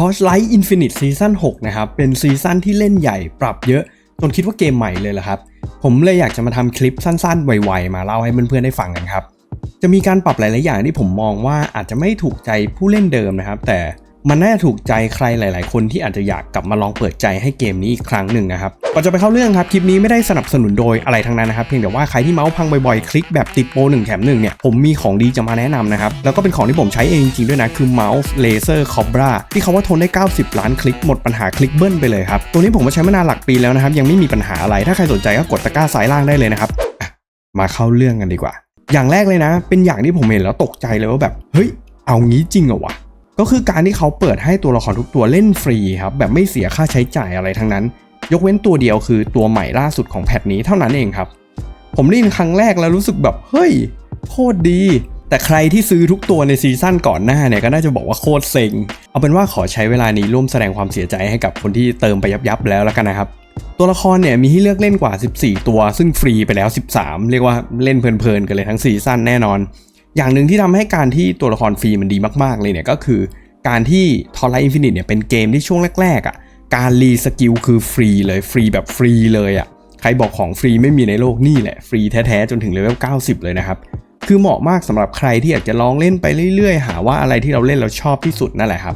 Torchlight Infinite ซีซั่น6นะครับ เป็นซีซั่นที่เล่นใหญ่ปรับเยอะ จนคิดว่าเกมใหม่เลยละครับ ผมเลยอยากจะมาทำคลิปสั้นๆ ไวๆ มาเล่าให้เพื่อนๆได้ฟังกันครับ จะมีการปรับหลายๆอย่างที่ผมมองว่าอาจจะไม่ถูกใจผู้เล่นเดิมนะครับ แต่ มันน่าจะถูกใจใครหลาย ๆ คนที่อาจจะอยากกลับมาลองเปิดใจให้เกมนี้อีกครั้งหนึ่งนะครับก่อนจะไปเข้าเรื่องครับคลิปนี้ไม่ได้สนับสนุนโดยอะไรทั้งนั้นนะครับเพียงแต่ว่าใครที่เมาส์พังบ่อย ๆ คลิกแบบติดโปรหนึ่งแถมหนึ่งเนี่ยผมมีของดีจะมาแนะนำนะครับแล้วก็เป็นของที่ผมใช้เองจริงๆด้วยนะคือเมาส์เลเซอร์คอบราที่เขาว่าทนได้ 90 ล้านคลิกหมดปัญหาคลิกเบิ้ลไปเลยครับตัวนี้ผมก็ใช้มานานหลักปีแล้วนะครับยังไม่มีปัญหาอะไรถ้าใครสนใจก็กดตะกร้าซ้ายล่างได้เลยนะครับมาเข้าเรื่องกันดีกว่า อย่างแรกเลยนะ เป็นอย่างที่ผมเห็นแล้วตกใจเลยว่าแบบเฮ้ยเอางี้จริงเหรอวะ ก็คือการที่เขาเปิดให้ตัวละครทุกตัวเล่นฟรีครับแบบไม่เสียค่าใช้จ่ายอะไรทั้งนั้น ยกเว้นตัวเดียวคือตัวใหม่ล่าสุดของแพทนี้เท่านั้นเองครับ ผมได้ยินครั้งแรกแล้วรู้สึกแบบเฮ้ยโคตรดี แต่ใครที่ซื้อทุกตัวในซีซั่นก่อนหน้าเนี่ยก็น่าจะบอกว่าโคตรเซ็ง เอาเป็นว่าขอใช้เวลานี้ร่วมแสดงความเสียใจให้กับคนที่เติมไปยับๆแล้วแล้วกันนะครับตัวละครเนี่ยมีให้เลือกเล่นกว่า 14 ตัว ซึ่งฟรีไปแล้ว 13 เรียกว่าเล่นเพลินๆกันเลยทั้งซีซั่นแน่นอน อย่างหนึ่งที่ทำให้การที่ตัวละครฟรีมันดีมากๆเลยเนี่ยก็คือการที่ทอร์ไลท์อินฟินิตเนี่ยเป็นเกมที่ช่วงแรกๆอะการรีสกิลคือฟรีเลยฟรีแบบฟรีเลยอะใครบอกของฟรีไม่มีในโลกนี่แหละ ฟรีแท้ๆ จนถึงเลเวล 90 เลยนะครับ คือเหมาะมากสำหรับใครที่อยากจะลองเล่นไปเรื่อยๆ หาว่าอะไรที่เราเล่นเราชอบที่สุดนั่นแหละครับ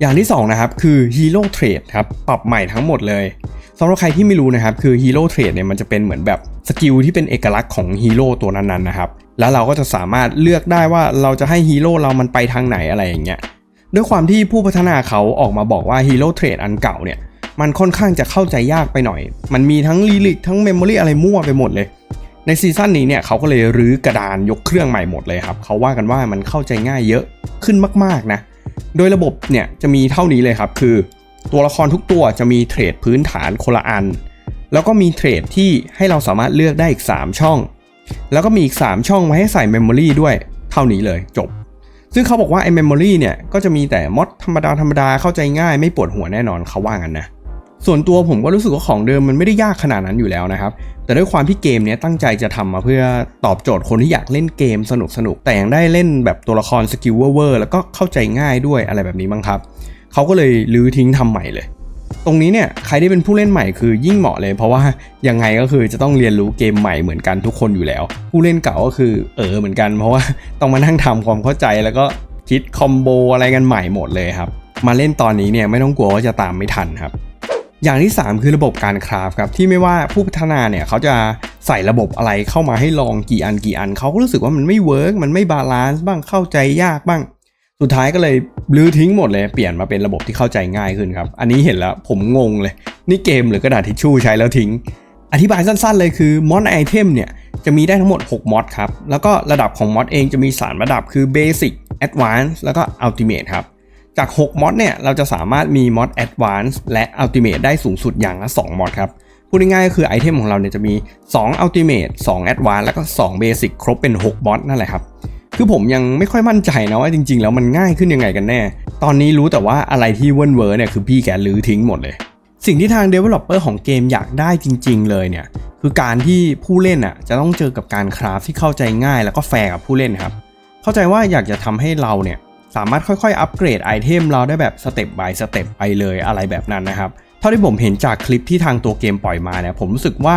อย่างที่ 2 นะครับ คือ Hero Trade ครับ ปรับใหม่ทั้งหมดเลยสำหรับใครที่ไม่รู้นะครับ คือ Hero Trade เนี่ยมันจะเป็นเหมือนแบบสกิลที่เป็นเอกลักษณ์ของฮีโร่ตัวนั้นๆนะครับ แล้วเราก็จะสามารถเลือกได้ว่าเราจะให้ฮีโร่เรามันไปทางไหนอะไรอย่างเงี้ยด้วยความที่ผู้พัฒนาเขาออกมาบอกว่า Hero Trade อันเก่าเนี่ยมันค่อนข้างจะเข้าใจยากไปหน่อย มันมีทั้งลีลิกทั้งเมมโมรีอะไรมั่วไปหมดเลย ในซีซั่นนี้เนี่ยเขาก็เลยรื้อกระดานยกเครื่องใหม่หมดเลยครับ เขาว่ากันว่ามันเข้าใจง่ายเยอะขึ้นมากๆนะ โดยระบบเนี่ยจะมีเท่านี้เลยครับ คือตัวละครทุกตัวจะมีเทรดพื้นฐานคนละอัน แล้วก็มีเทรดที่ให้เราสามารถเลือกได้อีก 3 ช่อง แล้วก็มีอีก 3 ช่องไว้ให้ใส่เมมโมรีด้วยเท่านี้เลยจบ ซึ่งเขาบอกว่าไอ้เมมโมรีเนี่ยก็จะมีแต่มอดธรรมดาธรรมดาเข้าใจง่ายไม่ปวดหัวแน่นอนเขาว่ากันนะส่วนตัวผมก็รู้สึกว่าของเดิมมันไม่ได้ยากขนาดนั้นอยู่แล้วนะครับ แต่ด้วยความที่เกมนี้ตั้งใจจะทำมาเพื่อตอบโจทย์คนที่อยากเล่นเกมสนุกสนุกแต่ยังได้เล่นแบบตัวละครสกิลเวอร์แล้วก็เข้าใจง่ายด้วยอะไรแบบนี้มั้งครับ เขาก็เลยลื้อทิ้งทำใหม่เลย ตรงนี้เนี่ยใครที่เป็นผู้เล่นใหม่คือยิ่งเหมาะเลย เพราะว่ายังไงก็คือจะต้องเรียนรู้เกมใหม่เหมือนกันทุกคนอยู่แล้ว ผู้เล่นเก่าก็คือเออเหมือนกัน เพราะว่าต้องมานั่งทำความเข้าใจแล้วก็คิดคอมโบอะไรกันใหม่หมดเลยครับ มาเล่นตอนนี้เนี่ยไม่ต้องกลัวว่าจะตามไม่ทันครับ อย่างที่ 3 คือระบบการคราฟครับที่ไม่ว่าผู้พัฒนาเนี่ยเขาจะใส่ระบบอะไรเข้ามาให้ลองกี่อันกี่อันเขาก็รู้สึกว่ามันไม่เวิร์กมันไม่บาลานซ์บ้างเข้าใจยากบ้าง สุดท้ายก็เลยลื้อทิ้งหมดเลย เปลี่ยนมาเป็นระบบที่เข้าใจง่ายขึ้นครับ อันนี้เห็นแล้วผมงงเลย นี่เกมหรือกระดาษทิชชู่ใช้แล้วทิ้ง อธิบายสั้นๆเลยคือมอดไอเทมเนี่ยจะมีได้ทั้งหมด 6มอดครับ แล้วก็ระดับของมอดเองจะมี 3 ระดับคือ Basic Advanced แล้วก็ Ultimate ครับ จาก 6มอดเนี่ยเราจะสามารถมีมอด Advanced และ Ultimate ได้สูงสุดอย่างละ2มอดครับพูดง่ายๆก็คือไอเทมของเราเนี่ยจะมี 2 Ultimate 2 Advanced แล้วก็ 2 Basic ครบเป็น 6 มอดนั่นแหละครับ คือผมยังไม่ค่อยมั่นใจนะว่าจริง ๆ แล้วมันง่ายขึ้นยังไงกันแน่ ตอนนี้รู้แต่ว่าอะไรที่เวิร์นเวอร์เนี่ยคือพี่แกลื้อทิ้งหมดเลย สิ่งที่ทาง Developer ของเกมอยากได้จริง ๆ เลยเนี่ยคือการที่ผู้เล่นอะจะต้องเจอกับการคราฟที่เข้าใจง่ายแล้วก็แฟร์กับผู้เล่นครับ เข้าใจว่าอยากจะทำให้เราเนี่ยสามารถค่อยๆ อัปเกรดไอเทมเราได้แบบสเต็ป by สเต็ปไปเลยอะไรแบบนั้นนะครับ เท่าที่ผมเห็นจากคลิปที่ทางตัวเกมปล่อยมาเนี่ยผมรู้สึกว่า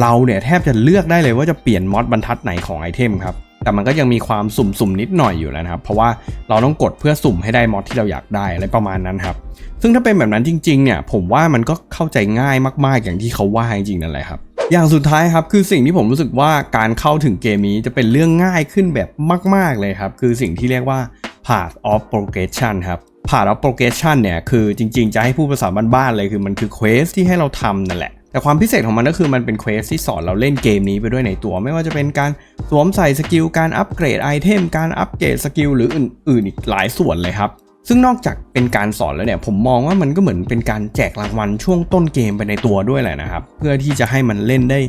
เราเนี่ยแทบจะเลือกได้เลยว่าจะเปลี่ยนมอดบรรทัดไหนของไอเทมครับ แต่มันก็ยังมีความสุ่มๆนิดหน่อยอยู่แล้วนะครับ เพราะว่าเราต้องกดเพื่อสุ่มให้ได้มอดที่เราอยากได้อะไรประมาณนั้นครับ ซึ่งถ้าเป็นแบบนั้นจริงๆเนี่ยผมว่ามันก็เข้าใจง่ายมากๆอย่างที่เขาว่าจริงๆนั่นแหละครับอย่างสุดท้ายครับคือสิ่งที่ผมรู้สึกว่าการเข้าถึงเกมนี้จะเป็นเรื่องง่ายขึ้นแบบมาก ๆเลยครับ คือสิ่งที่เรียกว่า path of progression ครับ path of progression เนี่ยคือจริง ๆ จะให้ผู้ภาษาบ้านๆเลยคือมันคือเควสที่ให้เราทำนั่นแหละ แต่ความพิเศษของมันก็คือมันเป็นเควสที่สอนเราเล่นเกมนี้ไปด้วยในตัว ไม่ว่าจะเป็นการสวมใส่สกิล การอัปเกรดไอเทม การอัปเกรดสกิลหรืออื่นๆอีกหลายส่วนเลยครับ ซึ่งนอกจากเป็นการสอนแล้วเนี่ย ผมมองว่ามันก็เหมือนเป็นการแจกรางวัลช่วงต้นเกมไปในตัวด้วยแหละนะครับ เพื่อที่จะให้มันเล่นได้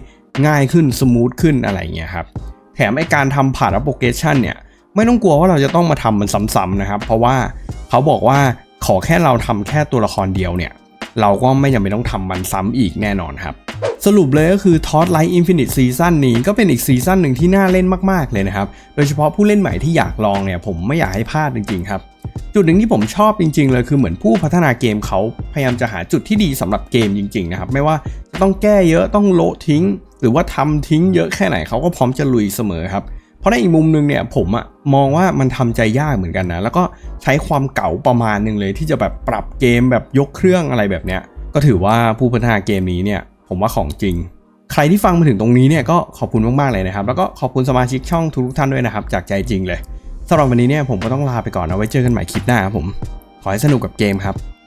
ง่ายขึ้นสมูทขึ้นอะไรอย่างเงี้ยครับ แถมไอการทำผ่านแอปพลิเคชันเนี่ยไม่ต้องกลัวว่าเราจะต้องมาทำมันซ้ำๆนะครับ เพราะว่าเขาบอกว่าขอแค่เราทำแค่ตัวละครเดียวเนี่ย เราก็ไม่จำเป็นต้องทำมันซ้ำอีกแน่นอนครับสรุปเลยก็คือ t o อ Light Infinite Season นี้ก็เป็นอีกซีซั่นหนึ่งที่น่าเล่นมากๆเลยนะครับ โดยเฉพาะผู้เล่นใหม่ที่อยากลองเนี่ยผมไม่อยากให้พลาดจริงๆครับ จุดหนึ่งที่ผมชอบจริงๆเลยคือเหมือนผู้พัฒนาเกมเขาพยายามจะหาจุดที่ดีสำหรับเกมจริงๆนะครับ ไม่ว่าจะต้องแก้เยอะต้องโละทิ้ง หรือว่าทำทิ้งเยอะแค่ไหนเขาก็พร้อมจะลุยเสมอครับ ราะในอีกมุมหนึงเนี่ยผมอะมองว่ามันทำใจยากเหมือนกันนะ แล้วก็ใช้ความเก่าประมาณหนึ่งเลยที่จะแบบปรับเกมแบบยกเครื่องอะไรแบบเนี้ย ก็ถือว่าผู้พัฒนาเกมนี้เนี่ยผมว่าของจริง ใครที่ฟังมาถึงตรงนี้เนี่ยก็ขอบคุณมากๆเลยนะครับ แล้วก็ขอบคุณสมาชิกช่องทุกท่านด้วยนะครับ จากใจจริงเลยสำหรับวันนี้เนี่ยผมก็ต้องลาไปก่อนนะไว้เจอกันใหม่คลิปหน้าครับผม ขอให้สนุกกับเกมครับ